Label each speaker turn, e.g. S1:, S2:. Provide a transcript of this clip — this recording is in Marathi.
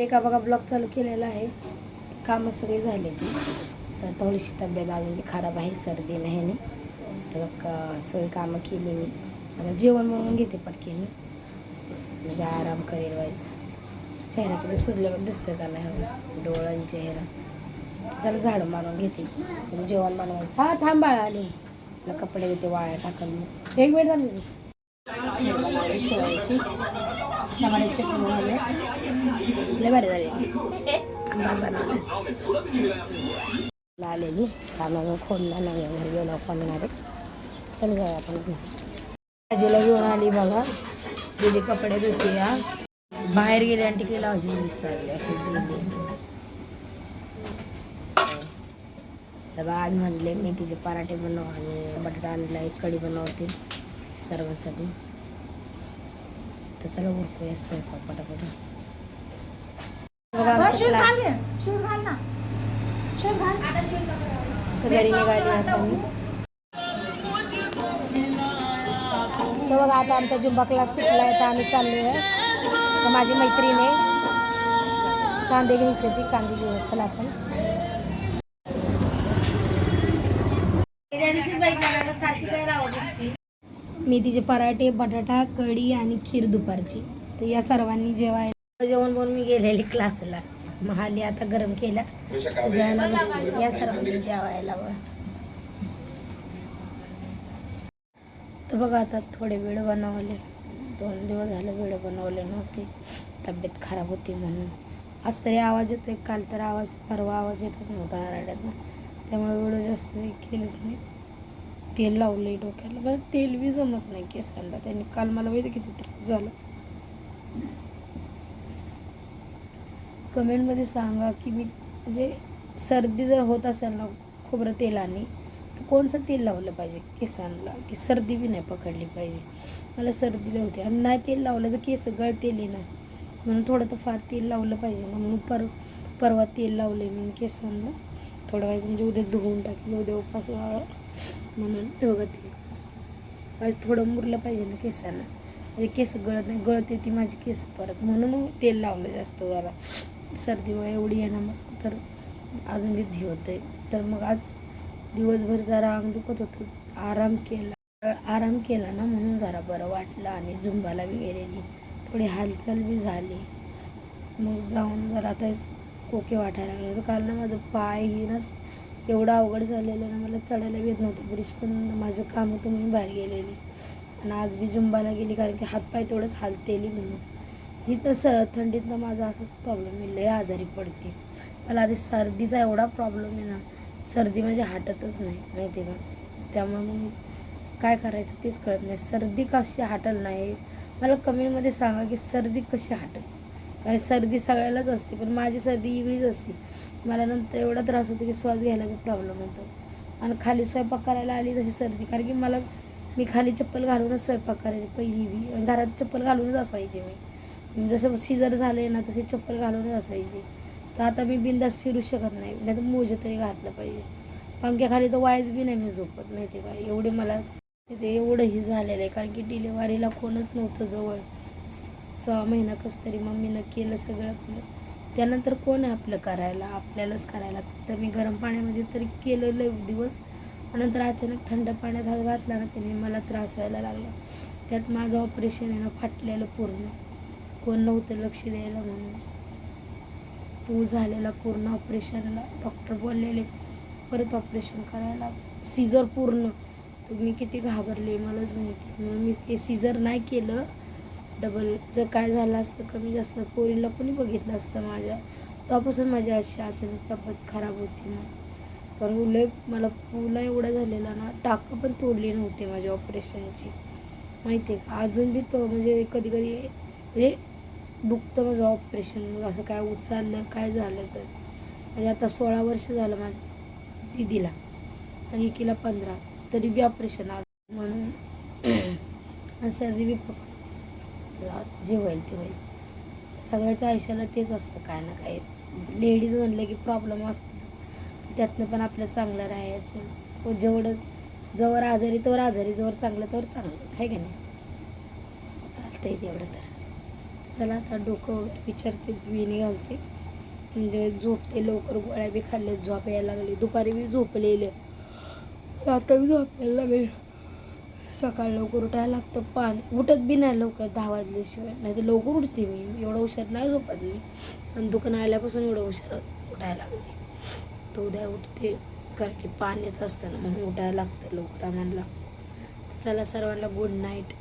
S1: एका बघा ब्लॉग चालू केलेला आहे. कामं सगळी झाली ती तर थोडीशी तब्येत अजून ती खराब आहे सर्दी नाही ह्याने. तर सगळी कामं केली मी. आता जेवण म्हणून घेते पटकेने. म्हणजे आराम करेल व्हायचं. चेहऱ्याकडे सुरल्यावर सुजल्यावर दिसतं का नाही हवं आणि चेहरा. चला झाडं मारून घेते. म्हणजे जेवण बनवायचं. हा थांबाळ आली. आपलं कपडे घेते वाळ्या टाकल मग एक मिनिट झाली शिवायची. टमाट्याची चटणी बनवली लय भारी झाले भात बनवला आलेली कामाचं खोडला नाही घरी गेलो बनणार चल जाऊ आपण भाजीला घेऊन आली बघा दिदी कपडे धुते या बाहेर गेले आणि तिकडे लावायची विसरले अशीच गेली तर बा आज म्हणले मेथीचे पराठे बनव आणि बटाटा आणला एक कढी बनवते सर्वांसाठी तर चला उरकूया स्वयंपाक पटापट. घरी निघाली आता मी. तर बघा आता आमचा जुंबा क्लास सुटला आहे तर आम्ही चाललो आहे तर माझी मैत्रीण आहे. कांदे घ्यायचे ती कांदे घेऊया. चला आपण. मेथीचे पराठे बटाटा कढी आणि खीर दुपारची. तर या सर्वांनी जेवायला जेवण बनवून मी गेलेली क्लासला. महाली आता गरम केला. जेवायला बसली या सर्वांनी जेवायला तर बघा आता थोडे वेळ बनवले. दोन दिवस झाले वेळ बनवले नव्हते. तब्येत खराब होती म्हणून. आज तरी आवाज येतोय. काल तर आवाज परवा आवाज येतच नव्हता आराड्यातनं त्यामुळे वेळ जास्त केलंच नाही. तेल लावलंय डोक्याला. बरं तेल बी जमत नाही केसांना. त्यांनी काल मला माहिती किती त्रास झाला. कमेंटमध्ये सांगा की मी म्हणजे सर्दी जर होत असेल ना खोबरं तेलाने तर कोणचं तेल लावलं पाहिजे केसांना? की सर्दी बी नाही पकडली पाहिजे. मला सर्दी होती होते. आणि नाही तेल लावलं तर केस गळतेली ना. म्हणून थोडं तर फार तेल लावलं पाहिजे ना. म्हणून पर परवा तेल लावले मी केसांना. थोडं व्हायचं म्हणजे उद्या धुवून टाकलं उद्या उपास म्हणून बघा ते थोडं मुरलं पाहिजे ना केसांना. म्हणजे केस गळत नाही गळते ती माझी केस परत. म्हणून तेल लावलं जास्त जरा. सर्दी वय एवढी आहे ना मग तर अजून बी होतं होते तर मग आज दिवसभर जरा अंग दुखत होतं. आराम केला आराम केला ना म्हणून जरा बरं वाटलं आणि झुंबाला बी गेलेली. थोडी हालचाल बी झाली. मग जाऊन जरा आता ओके वाटायला लागलं. तर काल ना माझं पाय ना एवढं अवघड झालेलं ना मला चढायला येत नव्हतं. ब्रिज पण माझं काम होतं म्हणून बाहेर गेलेली. आणि आज बी जुंबाला गेली कारण की हातपाय तेवढंच हालतेली म्हणून. ही तर स थंडीतनं माझा असाच प्रॉब्लेम आहे. लय आजारी पडते. मला आधी सर्दीचा एवढा प्रॉब्लेम आहे ना सर्दी माझी हाटतच नाही माहिती आहे का? त्यामुळे मग काय करायचं तेच कळत नाही. सर्दी कशी हाटल नाही? मला कमेंटमध्ये सांगा की सर्दी कशी हाटेल? कारण सर्दी सगळ्यालाच असते पण माझी सर्दी वेगळीच असते. मला नंतर एवढा त्रास होतो की श्वास घ्यायला खूप प्रॉब्लेम होतो आणि खाली स्वयंपाक करायला आली तशी सर्दी कारण की मला मी खाली चप्पल घालूनच स्वयंपाक करायचे पहिली बी. आणि घरात चप्पल घालूनच असायचे मी. जसं शिजर झाले ना तसे चप्पल घालूनच असायची. तर आता मी बिंदास फिरू शकत नाही. नाही तर मोजे तरी घातलं पाहिजे. पंख्याखाली तर वायच बी नाही मी झोपत माहिती आहे का? एवढे मला तिथे एवढंही झालेलं आहे कारण की डिलेवारीला कोणच नव्हतं जवळ. सहा महिना कसं तरी मम्मीनं केलं सगळं आपलं. त्यानंतर कोण आहे आपलं करायला? आपल्यालाच करायला. तर मी गरम पाण्यामध्ये तरी केलं लय दिवस. नंतर अचानक थंड पाण्यात हात घातला ना त्याने मला त्रास व्हायला लागला. त्यात माझं ऑपरेशन आहे ना फाटलेलं पूर्ण. कोण नव्हतं लक्ष द्यायला म्हणून. तू झालेला पूर्ण ऑपरेशनला डॉक्टर बोललेले परत ऑपरेशन करायला. सीझर पूर्ण. तर मी किती घाबरले मलाच माहिती. म्हणून मी ते सीझर नाही केलं. डबल जर काय झालं असतं कमी जास्त पोरीला कोणी बघितलं असतं माझ्या? तेव्हापासून माझी अशी अचानक तब्येत खराब होती ना. पण लय मला पुला एवढा झालेला ना टाकं पण तोडली नव्हती माझ्या ऑपरेशनची माहिती आहे का? अजून बी तो म्हणजे कधी कधी म्हणजे दुखतं माझं ऑपरेशन मग असं काय उचललं काय झालं तर. म्हणजे आता सोळा वर्ष झालं माझ्या दिदीला. आणि एकीला पंधरा. तरी बी ऑपरेशन आलं. म्हणून आणि सर्दी बी पकडते जे होईल ते होईल. सगळ्याच्या आयुष्याला तेच असतं काय ना काय. लेडीज म्हणलं की प्रॉब्लेम असतात त्यातनं पण आपलं चांगलं राहायचं. जेवढं जवळ आजारी तवर आजारी जवळ चांगलं तवर चांगलं. आहे का नाही? चालतंय तेवढं तर. चला आता डोकं वगैरे विचारते विणी घालते. म्हणजे झोपते लवकर गोळ्या बी खाल्ले झोप यायला लागली. दुपारी बी झोपलेले. आता बी झोप यायला लागली. सकाळ लवकर उठायला लागतं पान उठत बी नाही लवकर दहा वाजल्याशिवाय. नाही तर लवकर उठते मी. एवढं हुशार नाही झोपत मी. पण दुकान आल्यापासून एवढं हुशार उठायला लागते. तर उद्या उठते कारण की पाण्याचं असतं ना म्हणून उठायला लागतं लवकर आम्हाला चला सर्वांना गुड नाईट